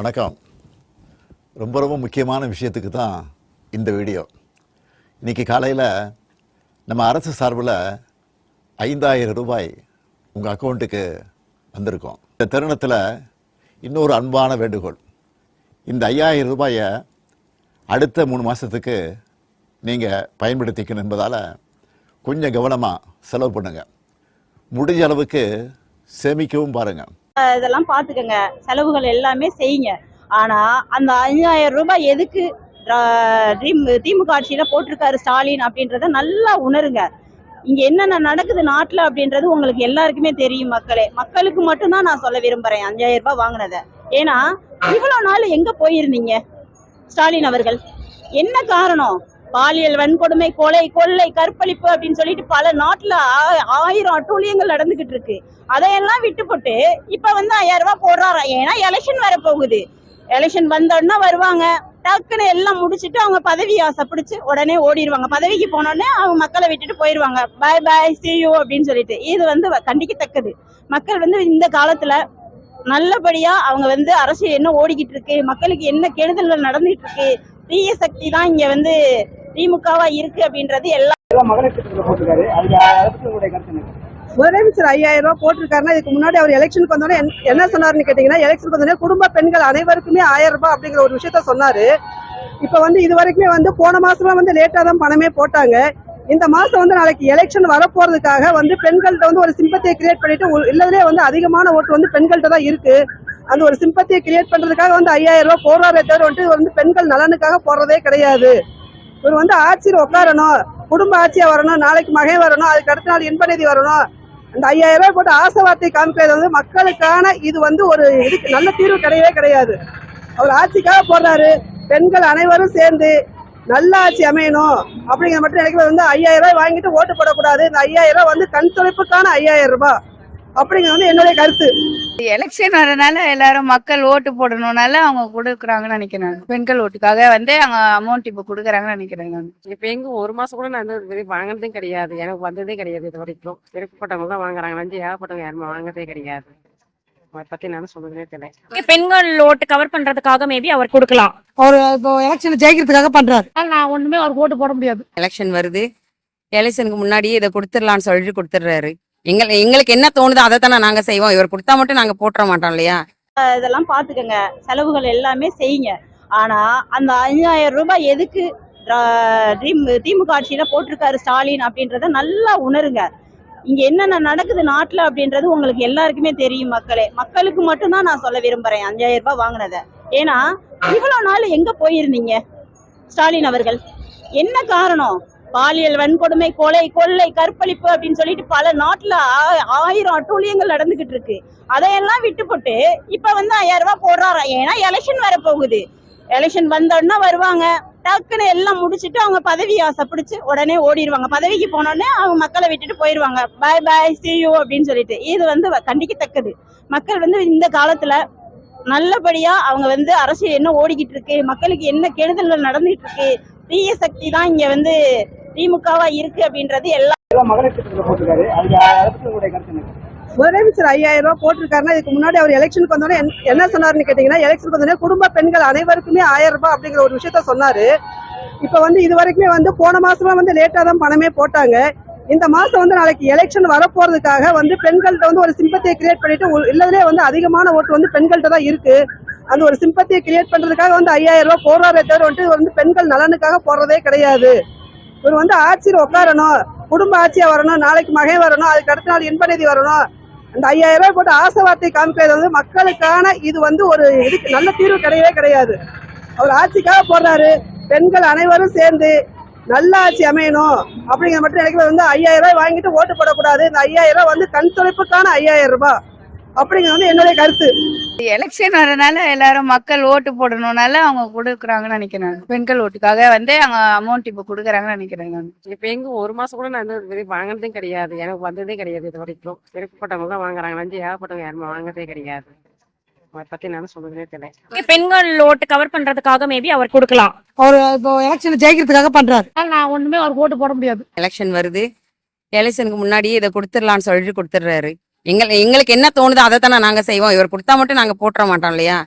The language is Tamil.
வணக்கம். ரொம்ப ரொம்ப முக்கியமான விஷயத்துக்கு தான் இந்த வீடியோ. இன்னைக்கு காலையில் நம்ம அரசு சார்பில் ஐந்தாயிரம் ரூபாய் உங்கள் அக்கௌண்ட்டுக்கு வந்திருக்கோம். இந்த தருணத்தில் இன்னொரு அன்பான வேண்டுகோள். இந்த ஐயாயிரம் ரூபாயை அடுத்த மூணு மாதத்துக்கு நீங்கள் பயன்படுத்திக்கணும் என்பதால் கொஞ்சம் கவனமாக செலவு பண்ணுங்கள் முடிஞ்ச அளவுக்கு சேமிக்கவும் பாருங்கள் இதெல்லாம் பார்த்துக்கங்க. செலவுகள் எல்லாமே செய்யுங்க. ஆனா அந்த அஞ்சாயிரம் ரூபாய் எதுக்கு ஆஹ், திமுக ஆட்சியில் போட்டிருக்காரு ஸ்டாலின் அப்படின்றத நல்லா உணருங்க. இங்க என்னென்ன நடக்குது நாட்டுல அப்படின்றது உங்களுக்கு எல்லாருக்குமே தெரியும் மக்களே. மக்களுக்கு மட்டும்தான் நான் சொல்ல விரும்புறேன் அஞ்சாயிரம் ரூபாய் வாங்கினதை. ஏன்னா இவ்வளவு நாள் எங்க போயிருந்தீங்க? ஸ்டாலின் அவர்கள். என்ன காரணம்? பாலியல் வன்கொடுமை கொலை கொள்ளை கற்பழிப்பு அப்படின்னு சொல்லிட்டு பல நாட்டுல ஆ- ஆயிரம் அட்டூழியங்கள் நடந்துகிட்டு இருக்கு. அதையெல்லாம் விட்டுப்பட்டு இப்ப வந்து ஐயாயிரம் ரூபாய் போடுறாரா? ஏன்னா எலெக்ஷன் வர போகுது. எலெக்ஷன் வந்தோடனே வருவாங்க. டக்குன்னு எல்லாம் முடிச்சுட்டு அவங்க பதவி ஆசை பிடிச்சு உடனே ஓடிடுவாங்க. பதவிக்கு போனோடனே அவங்க மக்களை விட்டுட்டு போயிடுவாங்க. பாய் பாய் சியூ அப்படின்னு சொல்லிட்டு. இது வந்து வ- கண்டிக்கத்தக்கது. மக்கள் வந்து இந்த காலத்துல நல்லபடியா அவங்க வந்து அரசியல் என்ன ஓடிக்கிட்டு இருக்கு? மக்களுக்கு என்ன கெடுதல்கள் நடந்துட்டு இருக்கு? தீய சக்தி தான் இங்க வந்து திமுகவா இருக்கு அப்படின்றது எல்லா மகளிர் திட்டத்தில் போட்டிருக்காரு. அதுக்கு அதை பத்தி உங்களுடைய கருத்து என்ன? முதலமைச்சர் ஐயாயிரம் ரூபாய் போட்டிருக்காருன்னா இதுக்கு முன்னாடி அவர் எலெக்ஷனுக்கு வந்தோடனே என்ன- என்ன சொன்னாருன்னு கேட்டீங்கன்னா எலெக்ஷனுக்கு வந்தோடனே குடும்ப பெண்கள் அனைவருக்குமே ஆயிரம் ரூபாய் அப்படிங்கிற ஒரு விஷயத்த சொன்னாரு. இப்ப வந்து இது வரைக்குமே வந்து போன மாசம்லாம் வந்து லேட்டா தான் பணமே போட்டாங்க. இந்த மாசம் வந்து நாளைக்கு எலெக்ஷன் வரப்போறதுக்காக வந்து பெண்கள்கிட்ட வந்து ஒரு சிம்பத்தியை கிரியேட் பண்ணிட்டு இல்லதுலயே வந்து அதிகமான ஓட்டு வந்து பெண்கள்கிட்ட தான் இருக்கு. அந்த ஒரு சிம்பத்தியை கிரியேட் பண்றதுக்காக வந்து ஐயாயிரம் ரூபாய் போடுறாரே தவிர வந்துட்டு வந்து பெண்கள் நலனுக்காக போடுறதே கிடையாது. இவர் வந்து ஆட்சியில் உட்காரணும் குடும்ப ஆட்சியா வரணும் நாளைக்கு மகன் வரணும் அதுக்கு அடுத்த நாள் இன்பநிதி வரணும். அந்த ஐயாயிரம் ரூபாய் போட்டு ஆசை வார்த்தை காமிக்கிறது வந்து மக்களுக்கான இது வந்து ஒரு இதுக்கு நல்ல தீர்வு கிடையவே கிடையாது. அவர் ஆட்சிக்காக போடுறாரு பெண்கள் அனைவரும் சேர்ந்து நல்ல ஆட்சி அமையணும் அப்படிங்கிற மட்டும் நினைக்கிறது வந்து ஐயாயிரம் ரூபாய் வாங்கிட்டு ஓட்டு போடக்கூடாது. இந்த ஐயாயிரம் ரூபாய் வந்து கண் துடைப்புக்கான ஐயாயிரம் ரூபாய் அப்படிங்கிறது வந்து என்னுடைய கருத்து. எலெக்ஷன் வரனால எல்லாரும் மக்கள் ஓட்டு போடணும்னால அவங்க கொடுக்குறாங்கன்னு நினைக்கிறேன் பெண்கள் ஓட்டுக்காக வந்து அவங்க அமௌண்ட் இப்போ கொடுக்குறாங்கன்னு நினைக்கிறேன் நான். இப்ப எங்க ஒரு மாசம் கூட நான் வந்து இது வாங்கினதே கிடையாது. எனக்கு வந்ததே கிடையாது இது வரைக்கும். விருப்பப்பட்டவங்க தான் வாங்குறாங்க. நஞ்சு ஏகப்பட்டவங்க யாருமே வாங்குறதே கிடையாது. பத்தி நான் சொல்றதே தெரியல. பெண்கள் ஓட்டு கவர் பண்றதுக்காக மேபி அவர் கொடுக்கலாம். அவர் இப்போ எலெக்ஷன் ஜெயிக்கிறதுக்காக பண்றாரு. நான் ஒண்ணுமே அவருக்கு ஓட்டு போட முடியாது. எலெக்ஷன் வருது. எலெக்ஷனுக்கு முன்னாடியே இதை கொடுத்துடலாம்னு சொல்லிட்டு கொடுத்துட்றாரு. எங்கள் எங்களுக்கு என்ன தோணுதோ அதை தானே நாங்க செய்வோம். இவர் கொடுத்தா மட்டும் நாங்க போட்டுற மாட்டோம் இல்லையா? இதெல்லாம் பாத்துக்கங்க. செலவுகள் எல்லாமே செய்யுங்க. ஆனா அந்த அஞ்சாயிரம் ரூபாய் எதுக்கு திமுக ஆட்சியில போட்டிருக்காரு ஸ்டாலின் அப்படின்றத நல்லா உணருங்க. இங்க என்னென்ன நடக்குது நாட்டுல அப்படின்றது உங்களுக்கு எல்லாருக்குமே தெரியும் மக்களே. மக்களுக்கு மட்டும்தான் நான் சொல்ல விரும்புறேன் அஞ்சாயிரம் ரூபாய் வாங்கினத. ஏன்னா இவ்வளவு நாள் எங்க போயிருந்தீங்க? ஸ்டாலின் அவர்கள். என்ன காரணம்? பாலியல் வன்கொடுமை கொலை கொள்ளை கற்பழிப்பு அப்படின்னு சொல்லிட்டு பல நாட்டுல ஆ- ஆயிரம் அட்டூழியங்கள் நடந்துகிட்டு இருக்கு. அதையெல்லாம் விட்டுப்பட்டு இப்ப வந்து ஐயாயிரம் ரூபாய் போடுறாரா? ஏன்னா எலெக்ஷன் வர போகுது. எலெக்ஷன் வந்தோடனே வருவாங்க. டக்குன்னு எல்லாம் முடிச்சுட்டு அவங்க பதவி ஆசை பிடிச்சு உடனே ஓடிடுவாங்க. பதவிக்கு போனோடனே அவங்க மக்களை விட்டுட்டு போயிடுவாங்க. பாய் பாய் சியூ அப்படின்னு சொல்லிட்டு. இது வந்து வ- கண்டிக்கத்தக்கது. மக்கள் வந்து இந்த காலத்துல நல்லபடியா அவங்க வந்து அரசியல் என்ன ஓடிக்கிட்டு இருக்கு? மக்களுக்கு என்ன கெடுதல்கள் நடந்துகிட்டு இருக்கு? தீய சக்தி தான் இங்க வந்து திமுகவா இருக்கு அப்படின்றது எல்லா மகளிர் திட்டத்தில் போட்டிருக்காரு. அதுக்கு அதை பத்தி உங்களுடைய கருத்து என்ன? முதலமைச்சர் ஐயாயிரம் ரூபாய் போட்டிருக்காருன்னா இதுக்கு முன்னாடி அவர் எலெக்ஷனுக்கு வந்தோடனே என்ன- சொன்னாருன்னு கேட்டீங்கன்னா எலெக்ஷனுக்கு வந்தோடனே குடும்ப பெண்கள் அனைவருக்குமே ஆயிரம் ரூபாய் அப்படிங்கிற ஒரு விஷயத்த சொன்னாரு. இப்ப வந்து இது வரைக்குமே வந்து போன மாசம்லாம் வந்து லேட்டா தான் பணமே போட்டாங்க. இந்த மாசம் வந்து நாளைக்கு எலெக்ஷன் வரப்போறதுக்காக வந்து பெண்கள்கிட்ட வந்து ஒரு சிம்பத்தியை கிரியேட் பண்ணிட்டு இல்லதுலயே வந்து அதிகமான ஓட்டு வந்து பெண்கள்கிட்ட தான் இருக்கு. அந்த ஒரு சிம்பத்தியை கிரியேட் பண்றதுக்காக வந்து ஐயாயிரம் ரூபாய் போடுறாரே தவிர வந்துட்டு வந்து பெண்கள் நலனுக்காக போடுறதே கிடையாது. இவர் வந்து ஆட்சியில் உட்காரணும் குடும்ப ஆட்சியா வரணும் நாளைக்கு மகன் வரணும் அதுக்கு அடுத்த நாள் இன்பநிதி வரணும். அந்த ஐயாயிரம் ரூபாய் போட்டு ஆசை வார்த்தை காமிக்கிறது வந்து மக்களுக்கான இது வந்து ஒரு இதுக்கு நல்ல தீர்வு கிடையவே கிடையாது. அவர் ஆட்சிக்காக போடுறாரு. பெண்கள் அனைவரும் சேர்ந்து நல்ல ஆட்சி அமையணும் அப்படிங்கிற மட்டும் நினைக்கிறது வந்து ஐயாயிரம் ரூபாய் வாங்கிட்டு ஓட்டு போடக்கூடாது. இந்த ஐயாயிரம் ரூபாய் வந்து கண் துடைப்புக்கான ஐயாயிரம் ரூபாய். அப்படிங்கிறது வந்து என்னுடைய கருத்து. எலெக்ஷன் வரனால எல்லாரும் மக்கள் ஓட்டு போடணும்னால அவங்க கொடுக்குறாங்கன்னு நினைக்கிறேன் பெண்கள் ஓட்டுக்காக வந்து அவங்க அமௌண்ட் இப்போ கொடுக்குறாங்கன்னு நினைக்கிறேன் நான். இப்ப எங்க ஒரு மாசம் கூட நான் இது வாங்கினதே கிடையாது. எனக்கு வந்ததே கிடையாது இது வரைக்கும். விருப்பப்பட்டவங்க தான் வாங்குறாங்க. நஞ்சு ஏகப்பட்டவங்க யாருமே வாங்குறதே கிடையாது. அதை பத்தி நான் சொல்றதே தெரியல. பெண்கள் ஓட்டு கவர் பண்றதுக்காக மேபி அவர் கொடுக்கலாம். அவர் இப்போ எலெக்ஷன் ஜெயிக்கிறதுக்காக பண்றாரு. நான் ஒண்ணுமே அவருக்கு ஓட்டு போட முடியாது. எலெக்ஷன் வருது. எலெக்ஷனுக்கு முன்னாடியே இதை கொடுத்துடலாம்னு சொல்லிட்டு கொடுத்துட்றாரு. எங்கள் எங்களுக்கு என்ன தோணுதோ அதை தானே நாங்க செய்வோம். இவர் கொடுத்தா மட்டும் நாங்க போட்டுற மாட்டோம் இல்லையா?